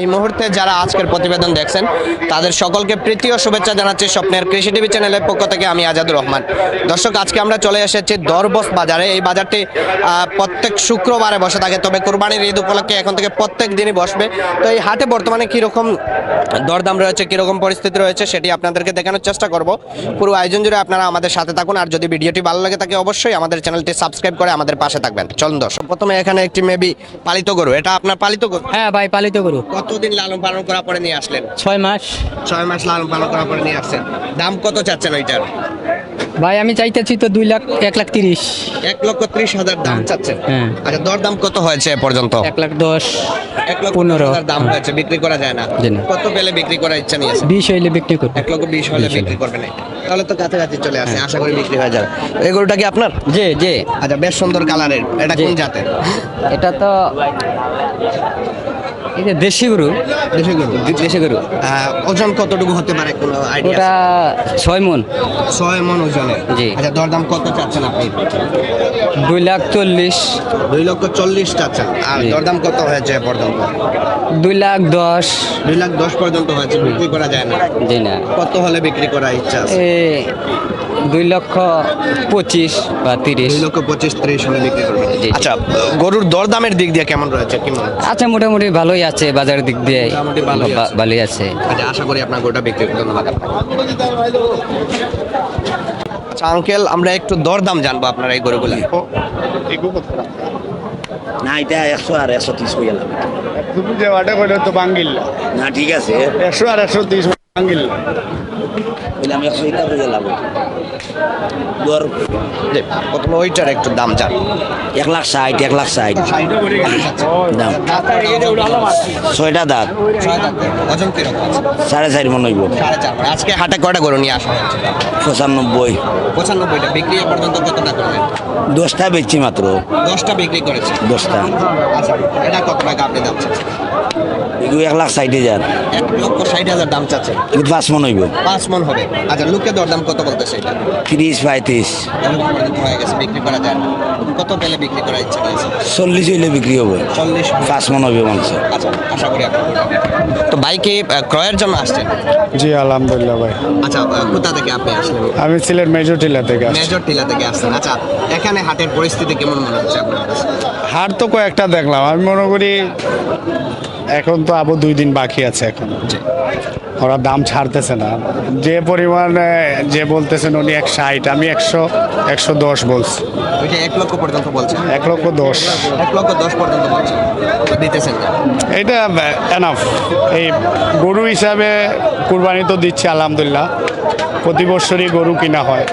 এই মুহূর্তে যারা আজকের প্রতিবেদন দেখছেন, তাদের সকলকে প্রীতি ও শুভেচ্ছা জানাচ্ছি স্বপ্নের কৃষি টিভি চ্যানেলের পক্ষ থেকে আমি আজাদুর রহমান। দর্শক, আজকে আমরা চলে এসেছি দরবস বাজারে। এই বাজারটি প্রত্যেক শুক্রবারে বসে থাকে, তবে কোরবানির ঈদ উপলক্ষে এখন থেকে প্রত্যেক দিনই বসবে। তো এই হাটে বর্তমানে কীরকম দরদাম রয়েছে, কীরকম পরিস্থিতি রয়েছে, সেটি আপনাদেরকে দেখানোর চেষ্টা করব। পুরো আয়োজন জুড়ে আপনারা আমাদের সাথে থাকুন, আর যদি ভিডিওটি ভালো লাগে থাকে, অবশ্যই আমাদের চ্যানেলটি সাবস্ক্রাইব করে আমাদের পাশে থাকবেন। চলুন দর্শক, প্রথমে এখানে একটি মেবি পালিত গরু, এটা আপনার পালিত গরু? হ্যাঁ ভাই, পালিত গরু। কতদিন লালন পালন করার পরে নিয়ে আসলেন? ছয় মাস। ছয় মাস লালন পালন করার পরে নিয়ে আসছেন। দাম কত চাচ্ছেন ওইটার? ভাই আমি চাইতেছি তো দুই লাখ এক লাখ তিরিশ। এক লক্ষ ত্রিশ হাজার দাম চাচ্ছেন? হ্যাঁ। আচ্ছা দর দাম কত হয়েছে এ পর্যন্ত? এক লাখ দশ এক লক্ষ পনেরো। হাজার দাম হয়েছে বিক্রি করা যায় না। কত পেলে বিক্রি করার ইচ্ছা নিয়েছে বিশ হইলে বিক্রি করব। এক লক্ষ বিশ হলে বিক্রি করবে না। তাহলে তো কাছাকাছি চলে আসে আশা করি বিক্রি হয়ে যাবে। এই গরুটা কি আপনার? জি জি। আচ্ছা বেশ সুন্দর কালারের। এটা। কোন জাতের? এটা তো যে দেশি গরু দেশি গরু। দেশি গরু। ওজন কতটুকু হতে পারে কোনো আইডিয়া ওটা ছয় মন। ছয় মন ওজনের জি। আচ্ছা দরদাম কত চাচ্ছেন আপনি? দুই লাখ চল্লিশ। দুই লক্ষ চল্লিশ চাচ্ছেন। আর। দরদাম কত হয়েছে পর্যন্ত? দুই লাখ দশ। দুই লাখ দশ পর্যন্ত হয়েছে বিক্রি করা যায় না। জি না। কত হলে বিক্রি করার ইচ্ছা আছে? দুই লক্ষ পঁচিশ বা তিরিশ। দুই লক্ষ পঁচিশ ত্রিশ হলে বিক্রি করবেন। আচ্ছা গরুর দরদামের দিক দিয়ে কেমন রয়েছে? কি মনে হচ্ছে? আচ্ছা মোটামুটি ভালোই আছে বাজারের দিক দিয়ে মোটামুটি ভালোই আছে। ভালোই আছে। আচ্ছা আশা করি আপনার গরুটা বিক্রি করতে ধন্যবাদ আচ্ছা আঙ্কেল আমরা একটু দরদাম জানব আপনার এই গরুগুলা। না এটা একশো আর একশো তিরিশ করে গেলাম তুমি যে ওয়াটা কইলে তো বাঙ্গিল না ঠিক আছে। একশো আর একশো তিরিশ বাঙ্গিল বললাম একশো এটা করে গেলাম দর প্রথমে ওইটার একটু দাম জান এক লাখ ষাট এক লাখ ষাট। দাম। ছয়টা দাঁত? সাড়ে চার মন হইব। আজকে হাটে কয়টা গরু নিয়ে আসা পঁচানব্বই। পঁচানব্বইটা। বিক্রি পর্যন্ত কতটা করলেন? দশটা বেচছি মাত্র। দশটা বিক্রি করেছে দশটা। আচ্ছা এটা কত টাকা আপনি দাম এগুলো এক লাখ ষাট হাজার। এক লক্ষ ষাট হাজার দাম চাচ্ছেন কিন্তু পাঁচ মন হইব। পাঁচ মন হবে। আচ্ছা লোকে দরদাম কত বলতেছে এটা? তিরিশ পঁয়ত্রিশ। হয়ে গেছে বিক্রি করা যায় না। কত পেলে বিক্রি করার ইচ্ছা রয়েছে? চল্লিশ হইলে বিক্রি হবে। চল্লিশ পাঁচ মন হবে মাংস আচ্ছা আশা করি তো বাইকে ক্রয়ের জন্য আসছেন? জি আলহামদুলিল্লাহ ভাই। আচ্ছা কোথা থেকে আপনি আসলেন? আমি সিলেট মেজর টিলা থেকে আসছি। মেজর টিলা থেকে আসছেন। আচ্ছা এখানে হাটের পরিস্থিতি কেমন মনে হচ্ছে আপনার হাট তো কয়েকটা দেখলাম। আমি মনে করি এখন তো আবু দুই দিন বাকি আছে এখন। ওরা দাম ছাড়তেছে না। যে পরিমাণে যে বলতেছেন উনি এক ষাট আমি একশো একশো দশ বলছি। এক লক্ষ পর্যন্ত বলছেন এক লক্ষ দশ। এক লক্ষ দশ পর্যন্ত বলছেন দিতেছেন এটা এনাফ এই গরু হিসাবে কুরবানি তো দিচ্ছে আলহামদুলিল্লাহ। প্রতি বছরই গরু কিনা হয়।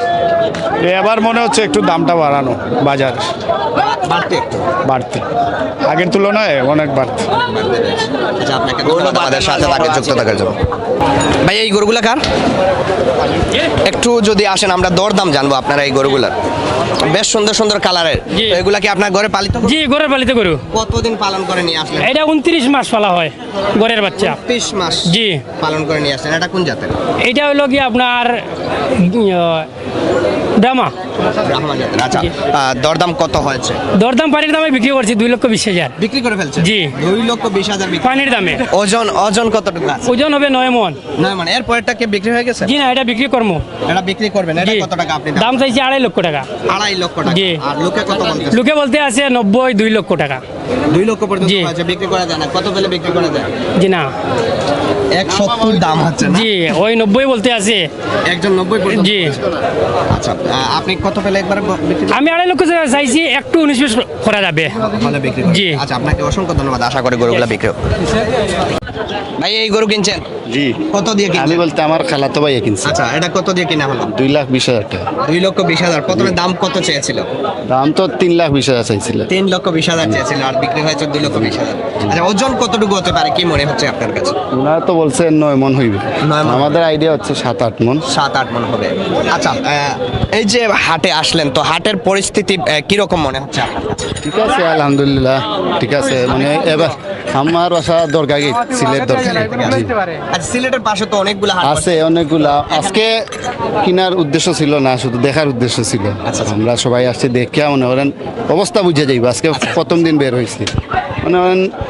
এবার মনে হচ্ছে একটু দামটা বাড়ানো বাজার। বাড়তে বাড়তি। আগের তুলনায় অনেক বাড়তি। আচ্ছা আপনাকে ধন্যবাদ আমাদের সাথে তাকে যুক্ত থাকার জন্য। ভাই এই গরুগুলা কার? একটু যদি আসেন আমরা দরদাম জানব আপনারা এই গরুগুলার। বেশ সুন্দর সুন্দর কালারের। জি। এগুলা কি আপনার ঘরে পালিত গরু? জি গড়ের পালিত গরু। কতদিন পালন করে নিয়ে আসলেন? এটা উনত্রিশ মাস পালা হয় গড়ের বাচ্চা। বিশ মাস জি। পালন করে নিয়ে আসলেন। এটা কোন জাতের? এটা হলো কি আপনার ব্রাহ্মা আচ্ছা দরদাম কত হয়েছে? দরদাম পানির দামে বিক্রি করছি দুই লক্ষ বিশ হাজার। বিক্রি করে ফেলছে? জি। দুই লক্ষ বিশ হাজার পানির দামে। ওজন ওজন কতটুকু ওজন হবে নয় মন। নয় মানে। এর পরেরটা কি বিক্রি হয়ে গেছে? জি না এটা বিক্রি করব। এটা বিক্রি করবেন। এটা কত টাকা আপনি দাম চাইছি আড়াই লক্ষ টাকা। আড়াই লক্ষ টাকা। জি। আর লোকে কত বলতেছে লোকে বলতে আছে নব্বই দুই লক্ষ টাকা। দুই লক্ষ পর্যন্ত বিক্রি করা যায় না। কত পেলে বিক্রি করা যায় জি না। এক সত্তর দাম হচ্ছে না? জি ওই নব্বই বলতে আছে। একজন নব্বই পর্যন্ত জি। আচ্ছা আপনি কত পেলে একবার ব- বিক্রি আমি আড়াই লক্ষ টাকা চাইছি একটু উনিশ বিশ করা যাবে। ভালো বিক্রি? জি। আচ্ছা আপনাকে অসংখ্য ধন্যবাদ। আশা করি গরুগুলো বিক্রি হোক। ভাই এই গরু কিনছেন? জি। কত দিয়ে আমি বলতে আমার খালাতো ভাইয়া কিনছে। আচ্ছা এটা কত দিয়ে কিনা হলো? দুই লাখ বিশ হাজার টাকা। দুই লক্ষ বিশ হাজার। প্রথমে দাম কত চেয়েছিল? দাম তো তিন লাখ বিশ হাজার চাইছিল। তিন লক্ষ বিশ হাজার চেয়েছিল আর বিক্রি হয়েছে দুই লক্ষ বিশ হাজার। আচ্ছা ওজন কতটুকু হতে পারে? কি মনে হচ্ছে আপনার কাছে? ওনারা তো বলছে নয় মন হইবে। আমাদের আইডিয়া হচ্ছে সাত আট মন। সাত আট মন হবে। আচ্ছা এই যে হাটে আসলেন তো হাটের পরিস্থিতি কীরকম মনে হচ্ছে ঠিক আছে আলহামদুলিল্লাহ। ঠিক আছে মানে এবার আমার বাসা দরকার সিলেট দরকার জি আচ্ছা সিলেটের পাশে তো অনেকগুলো আছে অনেকগুলা। আজকে কেনার উদ্দেশ্য ছিল না শুধু দেখার উদ্দেশ্য ছিল। আমরা সবাই আসছি দেখে মনে করেন অবস্থা বুঝে যাইব। আজকে প্রথম দিন বের হয়েছি মানে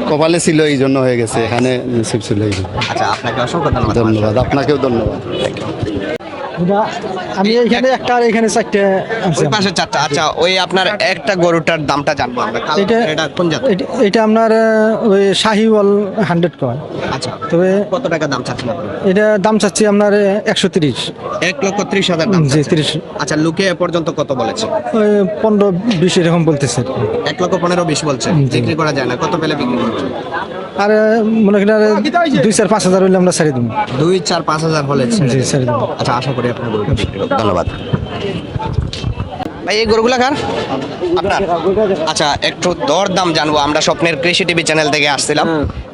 কপালে ছিল এই জন্য হয়ে গেছে এখানে নসিব ছিল এই জন্য। আচ্ছা আপনাকে অসংখ্য ধন্যবাদ। ধন্যবাদ আপনাকেও ধন্যবাদ। আমি এইখানে একটা আর এখানে চারটে ওই পাশে চারটা। আচ্ছা ওই আপনার একটা গরুটার দামটা জানব আমরা। এটা কোন জাত এটা- আপনার ওই শাহিওয়াল হান্ড্রেড কয়। আচ্ছা তবে কত টাকা দাম চাচ্ছেন আপনি? এটা দাম চাচ্ছি আপনার একশো তিরিশ। এক লক্ষ ত্রিশ হাজার দাম জি। তিরিশ। আচ্ছা লুকে এ পর্যন্ত কত বলেছে? ওই পনেরো বিশ এরকম বলতেছে। এক লক্ষ পনেরো বিশ বলছে। বিক্রি করা যায় না। কত পেলে বিক্রি করছে আর মনে করি আর দুই চার পাঁচ হাজার হইলে আমরা ছেড়ে দেবো দুই চার পাঁচ হাজার হলে জি দেবেন। ছেড়ে দেবো আচ্ছা আশা করি আপনার। ধন্যবাদ ভাই এই গরুগুলা কার? আপনার? আচ্ছা একটু দর দাম জানব আমরা স্বপ্নের কৃষি টিভি চ্যানেল থেকে আসছিলাম।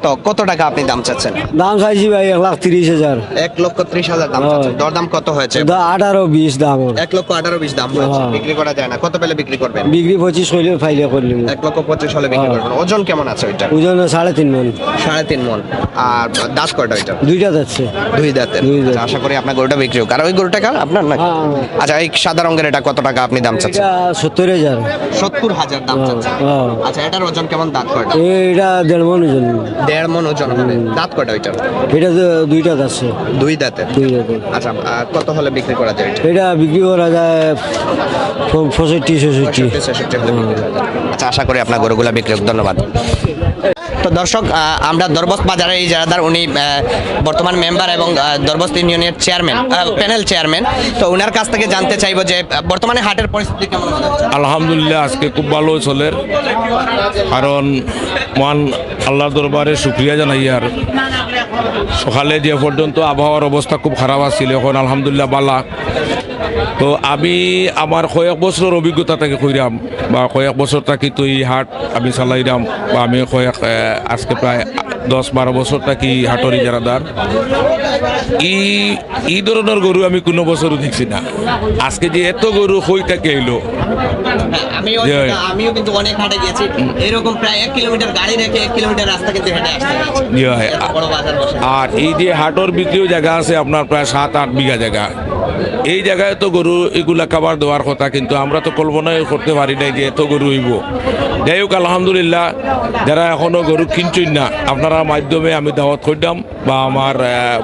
তো কত টাকা আপনি দাম চাচ্ছেন? দাম চাইছি ভাই এক লাখ তিরিশ হাজার। এক লক্ষ ত্রিশ হাজার দাম চাচ্ছেন। দর দাম কত হয়েছে? আঠারো বিশ দাম এক লক্ষ আঠারো বিশ দাম হয়েছে। হ্যাঁ। বিক্রি করা যায় না। কত পেলে বিক্রি করবেন? বিক্রি পঁচিশ হইলে ফাইলে করলি এক লক্ষ পঁচিশ হলে বিক্রি হ্যাঁ। করবেন। ওজন কেমন আছে ওইটা ওজন সাড়ে তিন মন। সাড়ে তিন মন। আর দাঁত কয়টা ওইটা দুইটা যাচ্ছে দুই দাঁতের। আচ্ছা, আশা করি আপনার গরুটা বিক্রি হোক। আর ওই গরুটা কার? আপনার না হ্যাঁ। আচ্ছা এই সাদা রঙের এটা কত টাকা আপনি দাম চাচ্ছেন এটা সত্তর হাজার। সত্তর হাজার দাম হ্যাঁ, চাচ্ছেন। হ্যাঁ। আচ্ছা এটার ওজন কেমন দাঁত কয়টা? এটা দেড় মন ওজন। দেড় মন ওজন হবে। দাঁত কয়টা ওইটা? এটা দুই আচ্ছা আর কত হলে বিক্রি করা যায় এটা? এটা বিক্রি করা যায় পঁয়ষট্টি ছেষট্টি। পঁয়ষট্টি, ছেষট্টি হলে বিক্রি করা যায়। আচ্ছা আশা করি আপনার গরুগুলা বিক্রি ধন্যবাদ। তো দর্শক আমরা দরবস্ত বাজারে এই জায়গাদার উনি বর্তমান মেম্বার এবং আহ, দরবস্ত ইউনিয়নের চেয়ারম্যান প্যানেল চেয়ারম্যান। তো ওনার কাছ থেকে জানতে চাইব যে বর্তমানে হাটের পরিস্থিতি কেমন আলহামদুলিল্লাহ আজকে খুব ভালো চলের কারণ মহান আল্লাহর দরবারে শুক্রিয়া জানাই। আর সকালে যে পর্যন্ত আবহাওয়ার অবস্থা খুব খারাপ আছিল এখন আলহামদুলিল্লাহ বালা। তো আমি আমার কয়েক বছরের অভিজ্ঞতা থেকে কইরাম। বা কয়েক বছর থাকি তো এই হাট আমি চালাইরাম বা আমি কয়েক আজকে প্রায় দশ বারো বছর থাকি হাটর ইজারাদার ই ই ধরনের গরু আমি কোনো বছরও দেখছি না। আজকে যে এত গরু হই থাকে এলো। হ্যাঁ, আমিও কিন্তু অনেক হাটে গেছি। এরকম প্রায় এক কিলোমিটার গাড়ি রেখে এক কিলোমিটার রাস্তা কিন্তু হেঁটে আসতে হয়েছে। জি হয়। এত বড় বাজার বসে। আর এই যে হাটর বিক্রিও জায়গা আছে আপনার প্রায় সাত আট বিঘা জায়গা। এই জায়গায় তো গরু এগুলা খাবার দেওয়ার কথা কিন্তু আমরা তো কল্পনাই করতে পারি নাই যে এত গরু হইব যাই হোক, আলহামদুলিল্লাহ, যারা এখনও গরু কিনছেন না, আপনারা মাধ্যমে আমি দাওয়াত করলাম বা আমার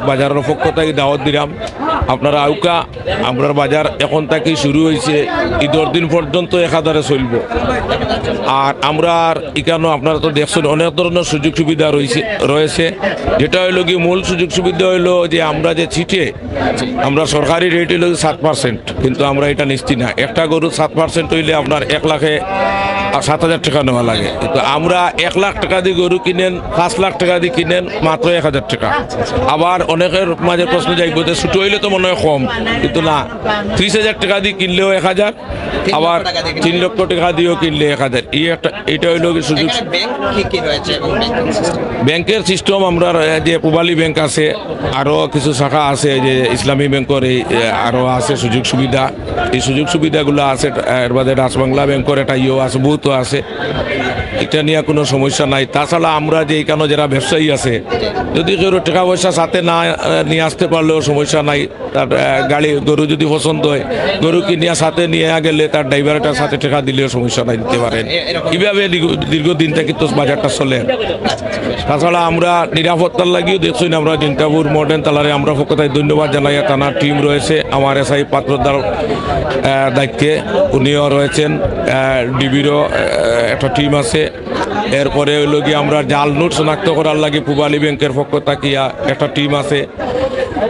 বাজারের পক্ষ থেকে দাওয়াত দিলাম। আপনারা আউকা আমরা বাজার এখন থেকে শুরু হয়েছে, ঈদের দিন পর্যন্ত এক হাজারে চলব। আর আমরা এখানে আপনারা তো দেখছেন, অনেক ধরনের সুযোগ সুবিধা রয়েছে রয়েছে। যেটা হইল কি, মূল সুযোগ সুবিধা হইল যে আমরা যে ছিটে, আমরা সরকারি রেট হইল সাত পার্সেন্ট কিন্তু আমরা এটা নিচ্ছি না। একটা গরু সাত পার্সেন্ট হইলে আপনার এক লাখে আর সাত হাজার টাকা নেওয়া লাগে। কিন্তু আমরা এক লাখ টাকা দিয়ে গরু কিনেন পাঁচ লাখ টাকা দিয়ে কিনেন মাত্র এক হাজার টাকা। আবার অনেকের মাঝে প্রশ্ন যাইব যে ছোটো হইলে তো মনে হয় কম। কিন্তু না ত্রিশ হাজার টাকা দিয়ে কিনলেও এক হাজার আবার তিন লক্ষ টাকা দিয়েও কিনলে এক হাজার। এই একটা এটা হইল সুযোগ। ব্যাংক ব্যাংকিং ব্যাংকের সিস্টেম আমরা যে পূবালী ব্যাংক আছে আরও কিছু শাখা আছে যে ইসলামী ব্যাংকের এই আরও আছে সুযোগ সুবিধা। এই সুযোগ সুবিধাগুলো আছে এর বাদে রাজবাংলা ব্যাংকের একটা ইয়েও আছে বহুত আছে। এটা নিয়ে কোনো সমস্যা নাই। তাছাড়া আমরা যে এখানে যারা ব্যবসায়ী আছে, যদি কেউ টাকা পয়সা সাথে না নিয়ে আসতে পারলেও সমস্যা নাই। তার গাড়ি, গরু যদি পছন্দ হয়, গরু কিনিয়া সাথে নিয়ে গেলে তার ড্রাইভারটার সাথে টাকা দিলেও সমস্যা নাই, দিতে পারেন। এইভাবে দীর্ঘ- দীর্ঘদিন থেকে তো বাজারটা চলে। তাছাড়া আমরা নিরাপত্তার লাগিও দেখছি না, আমরা জিন্তাপুর মডার্ন তালারে আমরা পক্ষতায় ধন্যবাদ জানাই। থানার টিম রয়েছে, আমার এসআই পাত্রদার দায়িত্বে, উনিও রয়েছেন ডিবিরও একটা টিম আছে এরপরে হইল গিয়ে আমরা জাল নোট শনাক্ত করার লাগে পূবালী ব্যাংকের পক্ষ তাকিয়া একটা টিম আছে।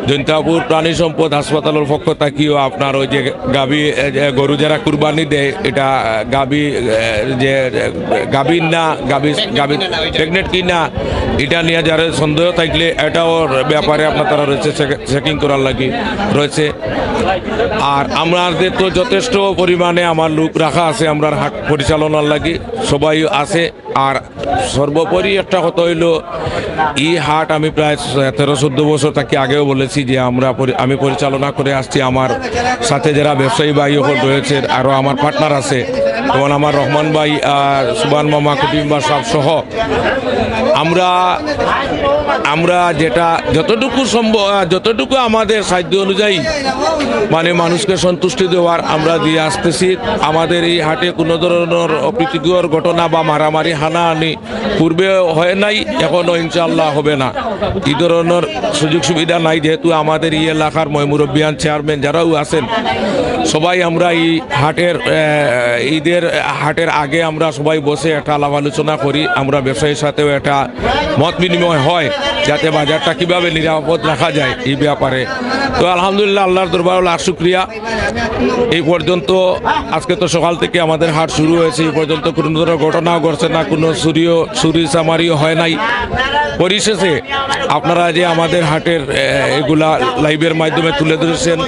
জৈন্তাপুর প্রাণী সম্পদ হাসপাতালের পক্ষ তাকিও আপনার ওই যে গাবি গরু যারা কুরবানি দেয়, এটা গাবি যে গাবির না, গাবি গাবি প্রেগনেন্ট কি না, এটা নিয়ে যারা সন্দেহ থাকলে এটাও ব্যাপারে আপনার তারা রয়েছে চেকিং করার লাগে, রয়েছে। আর আমাদের তো যথেষ্ট পরিমাণে আমার লোক রাখা আছে, আমরা হাট পরিচালনার লাগি, সবাই আছে। আর সর্বোপরি একটা কথা হইল এই হাট আমি প্রায় তেরো চোদ্দ বছর তাকে আগেও বলেছি যে আমরা আমি পরিচালনা করে আসছি আমার সাথে যারা ব্যবসায়ী ভাই রয়েছে আরও আমার পার্টনার আছে, যেমন আমার রহমান ভাই আর সুবান মামা কুটিম্বা সব সহ। আমরা আমরা যেটা যতটুকু সম্ভব যতটুকু আমাদের সাধ্য অনুযায়ী মানে মানুষকে সন্তুষ্টি দেওয়ার আমরা দিয়ে আসতেছি। আমাদের এই হাটে কোনো ধরনের অপ্রীতিকর ঘটনা বা মারামারি, হানাহানি পূর্বে হয় নাই এখনও ইনশাল্লাহ হবে না। এই ধরনের সুযোগ সুবিধা নাই যেহেতু আমাদের এই এলাকার ময়মুরব্বিয়ান চেয়ারম্যান যারাও আছেন, সবাই আমরা এই হাটের ঈদের হাটের আগে আমরা সবাই বসে একটা আলাপ আলোচনা করি, আমরা ব্যবসায়ীর সাথেও একটা মত বিনিময় হয়, যাতে বাজারটা কীভাবে নিরাপদ রাখা যায় এই ব্যাপারে। তো আলহামদুলিল্লাহ আল্লাহর দরবার লাখ শুক্রিয়া। এই পর্যন্ত আজকে তো সকাল থেকে আমাদের হাট শুরু হয়েছে, এই পর্যন্ত কোনো ধরনের ঘটনাও ঘটছে না, কোনো চুরিও চুরি চামারিও হয় নাই। পরিশেষে আপনারা যে আমাদের হাটের এগুলা লাইভের মাধ্যমে তুলে ধরেছেন,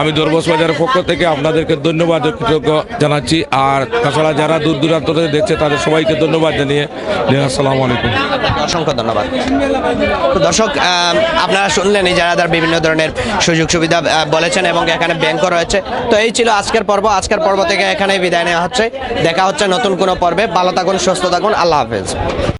আমি দরবস বাজারের পক্ষ থেকে আপনাদেরকে ধন্যবাদ কৃতজ্ঞ জানাচ্ছি। আর তাছাড়া যারা দূর দূরান্ত থেকে দেখছে, তাদের সবাইকে ধন্যবাদ জানিয়ে আসসালামু আলাইকুম। অসংখ্য ধন্যবাদ। দর্শক আপনারা শুনলেন এই যারা বিভিন্ন ধরনের সুযোগ সুবিধা বলেছেন এবং এখানে ব্যাংকও রয়েছে। তো এই ছিল আজকের পর্ব। আজকের পর্ব থেকে এখানে বিদায় নেওয়া হচ্ছে। দেখা হচ্ছে নতুন কোনো পর্বে। ভালো থাকুন, সুস্থ থাকুন। আল্লাহ হাফেজ